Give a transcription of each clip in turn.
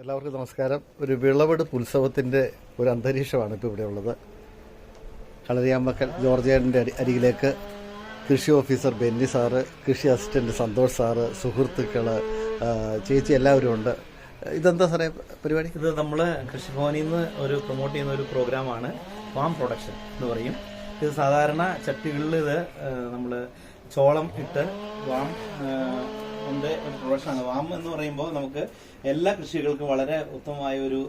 എല്ലാവർക്കും നമസ്കാരം. ഒരു വിളവെടുപ്പ് ഉത്സവത്തിന്റെ ഒരു അന്തരീക്ഷമാണ് ഇപ്പോൾ ഇവിടെ ഉള്ളത്. കളരിയാമ്പക്കൽ ജോർജിയാന്റെ അരി അരികിലേക്ക് കൃഷി ഓഫീസർ ബെന്നി സാറ് കൃഷി അസിസ്റ്റന്റ് സന്തോഷ് സാറ് സുഹൃത്തുക്കൾ ചേച്ചി എല്ലാവരും ഉണ്ട്. ഇതെന്താ സാറേ പരിപാടി? ഇത് നമ്മൾ കൃഷിഭവനിൽ നിന്ന് ഒരു പ്രൊമോട്ട് ചെയ്യുന്ന ഒരു പ്രോഗ്രാമാണ് ഫാം പ്രൊഡക്ഷൻ എന്ന് പറയും. ഇത് സാധാരണ ചട്ടികളിൽ ഇത് നമ്മൾ ചോളം ഇട്ട് വാം ന്റെ ഒരു പ്രൊഡക്ഷനാണ് വാം എന്ന് പറയുമ്പോൾ നമുക്ക് എല്ലാ കൃഷികൾക്കും വളരെ ഉത്തമമായ ഒരു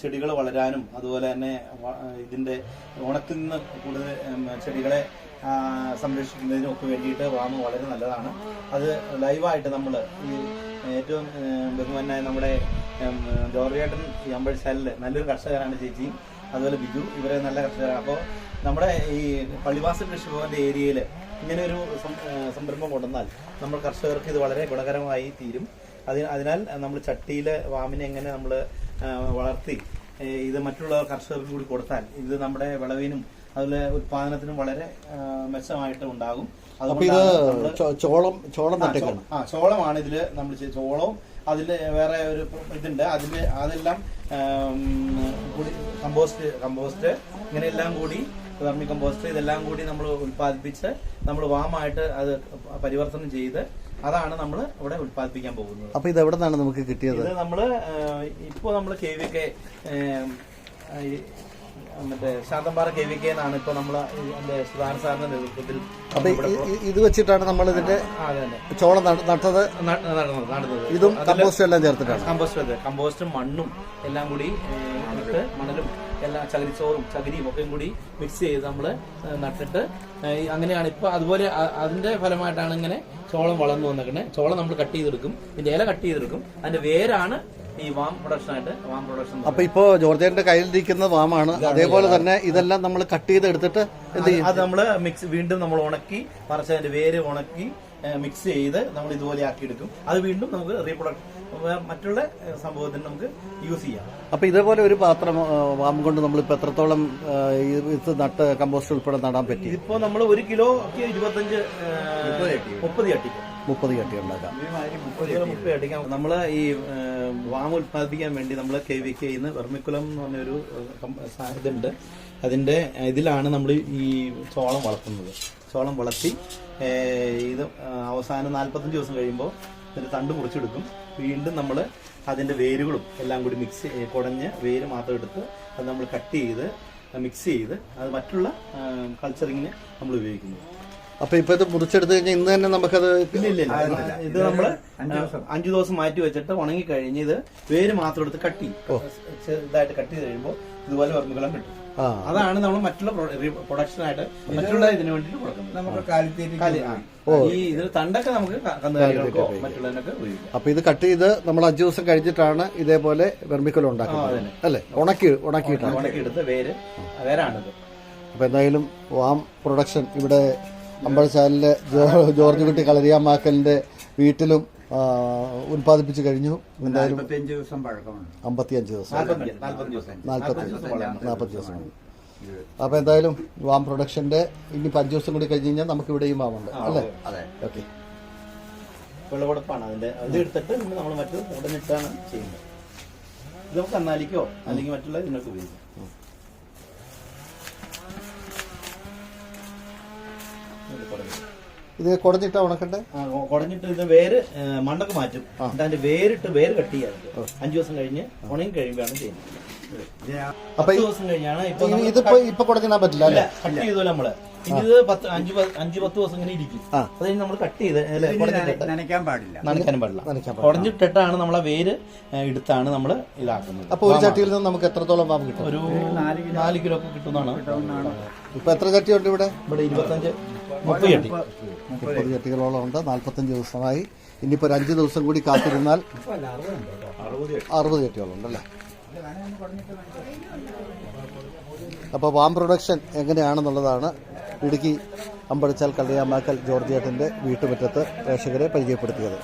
ചെടികൾ വളരാനും അതുപോലെ തന്നെ ഇതിന്റെ ഉണക്കിൽ നിന്ന് കൂടുതൽ ചെടികളെ സംരക്ഷിക്കുന്നതിനും ഒക്കെ വേണ്ടിയിട്ട് വാമ് വളരെ നല്ലതാണ്. അത് ലൈവായിട്ട് നമ്മൾ ഈ ഏറ്റവും ബഹുമാനായ നമ്മുടെ ജോർജേട്ടൻ ഈ അമ്പഴശാലിൽ നല്ലൊരു കർഷകരാണ് ചേച്ചിയും അതുപോലെ ബിജു ഇവരെ നല്ല കർഷകരാണ്. അപ്പോൾ നമ്മുടെ ഈ പള്ളിവാസൽ കൃഷിഭവന്റെ ഏരിയയിൽ ഇങ്ങനെ ഒരു സംരംഭം കൊണ്ടുവന്നാൽ നമ്മൾ കർഷകർക്ക് ഇത് വളരെ ഗുണകരമായി തീരും. അതിന് അതിനാൽ നമ്മൾ ചട്ടിയിലെ വാമിനെ എങ്ങനെ നമ്മൾ വളർത്തി ഇത് മറ്റുള്ള കർഷകർക്ക് കൂടി കൊടുത്താൽ ഇത് നമ്മുടെ വിളവിനും അതുപോലെ ഉത്പാദനത്തിനും വളരെ മെച്ചമായിട്ട് ഉണ്ടാകും. ചോളം ചോളം ആ, ചോളമാണ് ഇതിൽ നമ്മൾ ചോളവും അതിൽ വേറെ ഒരു ഇതുണ്ട്. അതിൽ അതെല്ലാം കമ്പോസ്റ്റ് കമ്പോസ്റ്റ് ഇങ്ങനെയെല്ലാം കൂടി വെർമി കമ്പോസ്റ്റ് ഇതെല്ലാം കൂടി നമ്മൾ ഉൽപ്പാദിപ്പിച്ച് നമ്മൾ വാമായിട്ട് അത് പരിവർത്തനം ചെയ്ത് അതാണ് നമ്മൾ ഇവിടെ ഉൽപ്പാദിപ്പിക്കാൻ പോകുന്നത്. അപ്പൊ ഇത് എവിടെ നിന്നാണ് നമുക്ക് കിട്ടിയത്? ഇത് നമ്മൾ ഇപ്പോ നമ്മൾ കെ വി കെ മറ്റേ ശാന്തമ്പാറ കെ വി കെ എന്നാണ് ഇപ്പൊ നമ്മൾ എന്റെ സുധാകരൻ സാറിന്റെ നേതൃത്വത്തിൽ ഇത് വെച്ചിട്ടാണ് നമ്മൾ ഇതിന്റെ ചോളം നട്ട- നട്ടത്? നടന്നത് ഇതും കമ്പോസ്റ്റ് എല്ലാം ചേർത്തിട്ടാണ്? കമ്പോസ്റ്റ് കമ്പോസ്റ്റും മണ്ണും എല്ലാം കൂടി ഇട്ട് മണലും എല്ലാ ചകിരിച്ചോറും ചകിരിയും ഒക്കെ കൂടി മിക്സ് ചെയ്ത് നമ്മൾ നട്ടിട്ട് അങ്ങനെയാണ് ഇപ്പൊ അതുപോലെ അതിന്റെ ഫലമായിട്ടാണ് ഇങ്ങനെ ചോളം വളർന്നു വന്നേക്കണേ. ചോളം നമ്മൾ കട്ട് ചെയ്തെടുക്കും. ഇതിന്റെ ഇല കട്ട് ചെയ്തെടുക്കും. അതിന്റെ വേരാണ് ഈ വാം പ്രൊഡക്ഷൻ ആയിട്ട് വാം പ്രൊഡക്ഷൻ അപ്പൊ ഇപ്പോ ജോർജേന്റെ കയ്യിലിരിക്കുന്ന വാമാണ്. അതേപോലെ തന്നെ ഇതെല്ലാം നമ്മൾ കട്ട് ചെയ്ത് എടുത്തിട്ട് എന്ത് ചെയ്യും? അത് നമ്മൾ മിക്സ് വീണ്ടും നമ്മൾ ഉണക്കി മറിച്ച് അതിന്റെ വേര് ഉണക്കി മിക്സ് ചെയ്ത് നമ്മൾ ഇതുപോലെ ആക്കി എടുക്കും അത് വീണ്ടും നമുക്ക് റീപ്രൊഡക്ട് മറ്റുള്ള സംഭവത്തിന് നമുക്ക് യൂസ് ചെയ്യാം. അപ്പൊ ഇതേപോലെ ഒരു പാത്രം വാം കൊണ്ട് ഇപ്പൊ എത്രത്തോളം ഈ ഇത് നട്ട് കമ്പോസ്റ്റ് ഉൾപ്പെടെ നടാൻ പറ്റി? ഇപ്പൊ നമ്മൾ ഒരു കിലോ ഇരുപത്തഞ്ച് മുപ്പത് കട്ടി മുപ്പത് കട്ടി ഉണ്ടാക്കാം. മുപ്പത് കട്ടി നമ്മൾ ഈ വാം ഉത്പാദിപ്പിക്കാൻ വേണ്ടി നമ്മൾ കെ വി കെ വെർമിക്കുലം എന്ന് പറഞ്ഞൊരു ഇതുണ്ട്. അതിന്റെ ഇതിലാണ് നമ്മൾ ഈ ചോളം വളർത്തുന്നത്. ചോളം വളർത്തി ഇത് അവസാനം നാല്പത്തഞ്ച് ദിവസം കഴിയുമ്പോൾ ഇതിന്റെ തണ്ട് മുറിച്ചെടുക്കും. വീണ്ടും നമ്മൾ അതിന്റെ വേരുകളും എല്ലാം കൂടി മിക്സ് കുടഞ്ഞ് വേര് മാത്രം എടുത്ത് അത് നമ്മൾ കട്ട് ചെയ്ത് മിക്സ് ചെയ്ത് അത് മറ്റുള്ള കൾച്ചറിങ്ങിന് നമ്മൾ ഉപയോഗിക്കുന്നു. അപ്പൊ ഇപ്പൊ ഇത് മുറിച്ചെടുത്ത് കഴിഞ്ഞാൽ ഇന്ന് തന്നെ നമുക്കത് ഇത് നമ്മൾ അഞ്ചു ദിവസം. മാറ്റി വെച്ചിട്ട് ഉണങ്ങി കഴിഞ്ഞ് ഇത് വേര് മാത്രം എടുത്ത് കട്ട് ചെയ്യും. ചെറുതായിട്ട് കട്ട് ചെയ്ത് കഴിയുമ്പോൾ ഇതുപോലെ വർമ്മകലം കിട്ടും. അതാണ് നമ്മൾ മറ്റുള്ള പ്രൊഡക്ഷൻ ആയിട്ട് മറ്റുള്ള ഇതിന് വേണ്ടിട്ട് കൊടുക്കുന്നത്. നമുക്ക് ഈ ഇതിൽ തണ്ടൊക്കെ നമുക്ക് കന്നുകാലികൾക്കോ മറ്റുള്ളതിനൊക്കെ അപ്പൊ ഇത് കട്ട് ചെയ്ത് നമ്മൾ അഞ്ചു ദിവസം കഴിഞ്ഞിട്ടാണ് ഇതേപോലെ വെർമിക്കലം ഉണ്ടാക്കുന്നത്. അല്ലെ? ഉണക്കി ഉണക്കിയിട്ടാണ്. ഉണക്കിയെടുത്ത് വേര് വേരാണിത്. അപ്പൊ എന്തായാലും വാം പ്രൊഡക്ഷൻ ഇവിടെ അമ്പഴച്ചാലിലെ ജോ- ജോർജ് കുട്ടി കളരിയാമാക്കലിന്റെ വീട്ടിലും ഉൽപ്പാദിപ്പിച്ചു കഴിഞ്ഞു. എന്തായാലും അമ്പത്തിയഞ്ച് ദിവസം. നാല്പത്തി ദിവസം. നാൽപ്പത്തി അപ്പൊ എന്തായാലും വാം പ്രൊഡക്ഷന്റെ ഇനി അഞ്ചു ദിവസം കൂടി കഴിഞ്ഞ് കഴിഞ്ഞാൽ നമുക്ക് ഇവിടെയും വാമുണ്ട് അല്ലേ? അതെ. ഓക്കെ. വിളവെടുപ്പാണ് അതിന്റെ. ഇത് എടുത്തിട്ട് നമ്മൾ മറ്റു ഉടനിട്ടാണ് ചെയ്യുന്നത്. ഇത് നമുക്ക് കന്നാലിക്കോ അല്ലെങ്കിൽ മറ്റുള്ള ഇതിനൊക്കെ ഉപയോഗിക്കാം ഇത് കുടഞ്ഞ്. ഇത് കുടഞ്ഞിട്ടാ ഉണക്കണ്ടേ? കുടഞ്ഞിട്ട് ഇത് വേര് മണ്ണൊക്കെ മാറ്റും. അതിന്റെ വേരിട്ട് വേര് കട്ട് ചെയ്യാറുണ്ട് അഞ്ചു ദിവസം കഴിഞ്ഞ് ഉണങ്ങി കഴിയുമ്പോഴാണ് ചെയ്യുന്നത്. അപ്പൊ ദിവസം കഴിഞ്ഞാണ് ഇപ്പൊ ഇതിപ്പോ ഇപ്പൊ കുടഞ്ഞിടാൻ പറ്റില്ല അല്ലേ? കട്ട് ചെയ്തോ നമ്മൾ. ഇത് പത്ത് അഞ്ച് അഞ്ചു പത്ത് ദിവസം ഇങ്ങനെ ഇരിക്കും. അത് കഴിഞ്ഞ് നമ്മൾ കട്ട് ചെയ്ത് നനയ്ക്കാൻ പാടില്ല. നനയ്ക്കാനും പാടില്ല. കുടഞ്ഞിട്ടിട്ടാണ് നമ്മൾ ആ വേര് എടുത്താണ് നമ്മൾ ഇതാക്കുന്നത്. അപ്പൊ ഒരു ചട്ടിയിൽ നിന്ന് നമുക്ക് എത്രത്തോളം പാമ്പ് കിട്ടും? ഒരു നാല് കിലോ ഒക്കെ കിട്ടുന്നതാണ്. ഇപ്പൊ എത്ര ചട്ടിയുണ്ട് ഇവിടെ? ഇവിടെ ഇരുപത്തഞ്ച്. മുപ്പത് ചട്ടി. മുപ്പത് ചട്ടികളോളം ഉണ്ട്. നാല്പത്തഞ്ച് ദിവസമായി. ഇനിയിപ്പോ ഒരു അഞ്ച് ദിവസം കൂടി കാത്തിരുന്നാൽ അറുപത് ചട്ടിയോളം ഉണ്ടല്ലേ അപ്പോൾ വാം പ്രൊഡക്ഷൻ എങ്ങനെയാണെന്നുള്ളതാണ് ഇടുക്കി അമ്പടിച്ചാൽ കള്ളിയാമാക്കൽ ജോർജിയേട്ടന്റെ വീട്ടുമുറ്റത്ത് പ്രേക്ഷകരെ പരിചയപ്പെടുത്തിയത്.